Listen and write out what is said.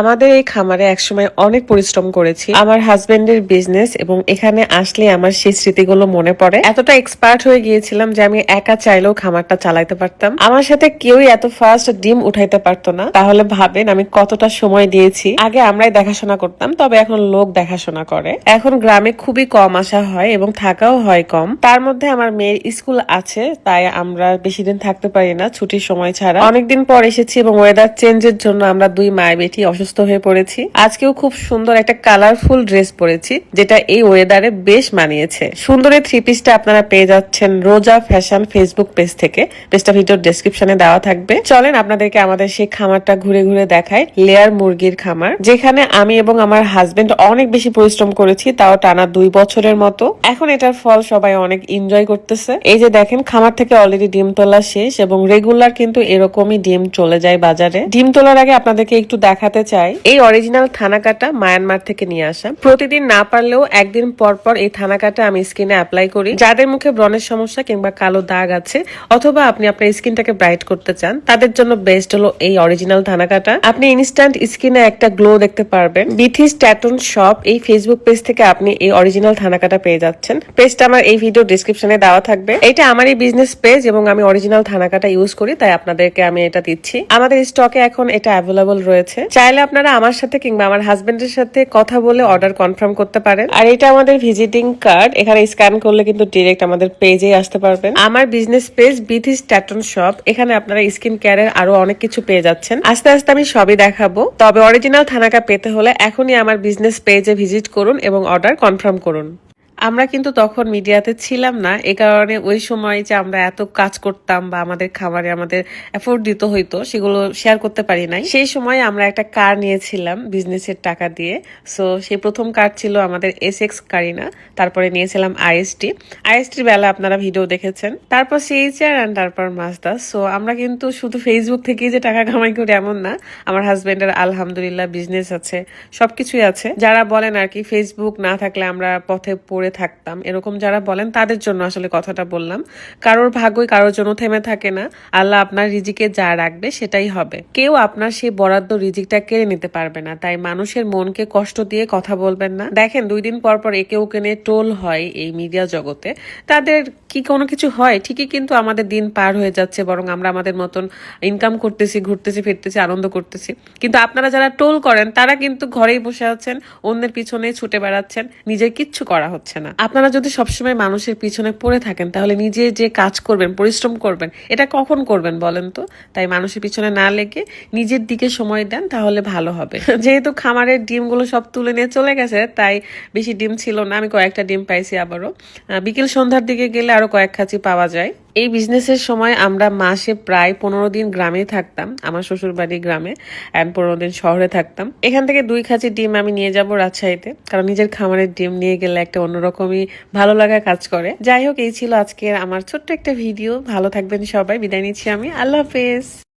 আমাদের এই খামারে একসময় অনেক পরিশ্রম করেছি। আমার হাজবেন্ডের বিজনেস এবং এখানে আসলে আমার সেই স্মৃতিগুলো মনে পড়ে। এতটা এক্সপার্ট হয়ে গিয়েছিলাম যে আমি একা চাইলেও খামারটা চালাইতে পারতাম। আমার সাথে কেউই এত ফার্স্ট ডিম উঠাইতে পারতো না। তাহলে ভাবেন আমি কতটা সময় দিয়েছি। আগে আমরাই দেখাশোনা করতাম, তবে এখন লোক দেখাশোনা করে। এখন গ্রামে খুবই কম আসা হয় এবং থাকাও হয় কম। তার মধ্যে আমার মেয়ের স্কুল আছে, তাই আমরা বেশি দিন থাকতে পারি না, ছুটির সময় ছাড়া। অনেকদিন পর এসেছি এবং ওয়েদার চেঞ্জের জন্য আমরা দুই মায় বেটি অসুস্থ হয়ে পড়েছি। আজকেও খুব সুন্দর একটা কালারফুল ড্রেস পরেছি, যেটা এই ওয়েদারে বেশ মানিয়েছে। সুন্দরের থ্রি পিসটা আপনারা পেয়ে যাচ্ছেন রোজা ফ্যাশন ফেসবুক পেজ থেকে। পেজটা ভিডিওর ডেসক্রিপশনে দেওয়া থাকবে। চলেন আপনাদেরকে আমাদের সেই খামারটা ঘুরে ঘুরে দেখায় লেয়ার মুরগির খামার, যেখানে আমি এবং আমার হাজবেন্ড অনেক বেশি পরিশ্রম করেছি, তাও টানা দুই বছরের মতো। এখন এটার ফল সবাই অনেক এনজয় করতেছে। এই যে দেখেন, খামার থেকে অলরেডি ডিম তোলা শেষ এবং রেগুলার কিন্তু এরকমই ডিম চলে যায় বাজারে। ডিম তোলার আগে আপনাদেরকে একটু দেখাতে চাই। এই অরিজিনাল থানাকাটা মায়ানমার থেকে নিয়ে আসা। প্রতিদিন না পারলেও একদিন পর পর এই থানাকাটা আমি স্কিনে অ্যাপ্লাই করি। যাদের মুখে ব্রণের সমস্যা কিংবা কালো দাগ আছে, অথবা আপনি আপনার স্কিনটাকে ব্রাইট করতে চান, তাদের জন্য বেস্ট হলো এই অরিজিনাল থানাকাটা। আপনি ইনস্ট্যান্ট স্কিনে একটা গ্লো দেখতে পারবেন। বিথিস ট্যাটন শপ এই ফেসবুক পেজ থেকে আপনি এই অরিজিনাল থানাকাটা পেয়ে যাচ্ছেন। পেজটা আমার এই ভিডিও ডিসক্রিপশনে দেওয়া থাকবে। এটা আমারই বিজনেস পেজ এবং আমি অরিজিনাল থানাকাটা ইউজ করি, তাই আপনাদেরকে আমি এটা দিচ্ছি। আমাদের স্টকে এখন এটা অ্যাভেলেবল রয়েছে। চাইলে আপনারা আমার সাথে কিংবা আমার হাজবেন্ডের সাথে কথা বলে অর্ডার কনফার্ম করতে পারেন। আর এটা আমাদের ভিজিটিং কার্ড এখানে স্ক্যান করলে কিন্তু ডিরেক্ট আমাদের পেজে আসতে পারবেন। আমার বিজনেস পেজ বিথিস ট্যাটন শপ এখানে আপনারা স্কিন কেয়ারের আরও অনেক কিছু পেয়ে যাচ্ছেন। আস্তে আস্তে আমি সবই দেখাবো। তবে অরিজিনাল থানাকা পেতে হলে এখনই আমার বিজনেস পেজে ভিজিট করুন এবং অর্ডার কনফার্ম করুন। আমরা কিন্তু তখন মিডিয়াতে ছিলাম না, এ কারণে ওই সময় যে আমরা এত কাজ করতাম বা আমাদের খাবারে আমাদের এফোর্ট দিতে হইতো, সেগুলো শেয়ার করতে পারি নাই। সেই সময় আমরা একটা কার নিয়েছিলাম বিজনেসের টাকা দিয়ে। সো সেই প্রথম কার ছিল আমাদের এস এক্স কারিনা তারপরে নিয়েছিলাম আইএসটি আইএসটির বেলা আপনারা ভিডিও দেখেছেন। তারপর সিএইচআর অ্যান্ড তারপর মাসদা সো আমরা কিন্তু শুধু ফেসবুক থেকেই যে টাকা কামাই করি এমন না, আমার হাজবেন্ডের আলহামদুলিল্লাহ বিজনেস আছে, সবকিছুই আছে। যারা বলেন আর কি ফেসবুক না থাকলে আমরা পথে পড়ে থাকতাম। এরকম যারা বলেন, তাদের জন্য আসলে কথাটা বললাম। কারোর ভাগ্যই কারোর জন্য থেমে থাকে না। আল্লাহ আপনার রিজিকে যা রাখবে সেটাই হবে। কেউ আপনার সেই বরাদ্দ রিজিকটা কেড়ে নিতে পারবে না। তাই মানুষের মনকে কষ্ট দিয়ে কথা বলবেন না। দেখেন, দুই দিন পর পর একে ওকে নিয়ে টোল হয় এই মিডিয়া জগতে। তাদের কি কোনো কিছু হয়? ঠিকই কিন্তু আমাদের দিন পার হয়ে যাচ্ছে, বরং আমরা আমাদের মতন ইনকাম করতেছি, ঘুরতেছি, ফিরতেছি, আনন্দ করতেছি। কিন্তু আপনারা যারা টোল করেন, তারা কিন্তু ঘরেই বসে আছেন, অন্যের পিছনে ছুটে বেড়াচ্ছেন, নিজের কিচ্ছু করা হচ্ছে না। আপনারা যদি সবসময় মানুষের পিছনে পড়ে থাকেন, তাহলে নিজে যে কাজ করবেন, পরিশ্রম করবেন, এটা কখন করবেন বলেন তো? তাই মানুষের পিছনে না লেগে নিজের দিকে সময় দেন, তাহলে ভালো হবে। যেহেতু খামারের ডিমগুলো সব তুলে নিয়ে চলে গেছে, তাই বেশি ডিম ছিল না। আমি কয়েকটা ডিম পাইছি আবারও। বিকেল সন্ধ্যার দিকে গেলে আরও কয়েক খাঁচি পাওয়া যায়। এই বিজনেসের সময় আমরা মাসে প্রায় পনেরো দিন গ্রামে থাকতাম, আমার শ্বশুর বাড়ি গ্রামে অ্যান্ড পনেরো দিন শহরে থাকতাম। এখান থেকে দুই খাঁচি ডিম আমি নিয়ে যাব রাজশাহীতে, কারণ নিজের খামারের ডিম নিয়ে গেলে একটা অন্যরকমই ভালো লাগা কাজ করে। যাই হোক, এই ছিল আজকের আমার ছোট্ট একটা ভিডিও ভালো থাকবেন সবাই, বিদায় নিচ্ছি আমি। আল্লাহ হাফেজ।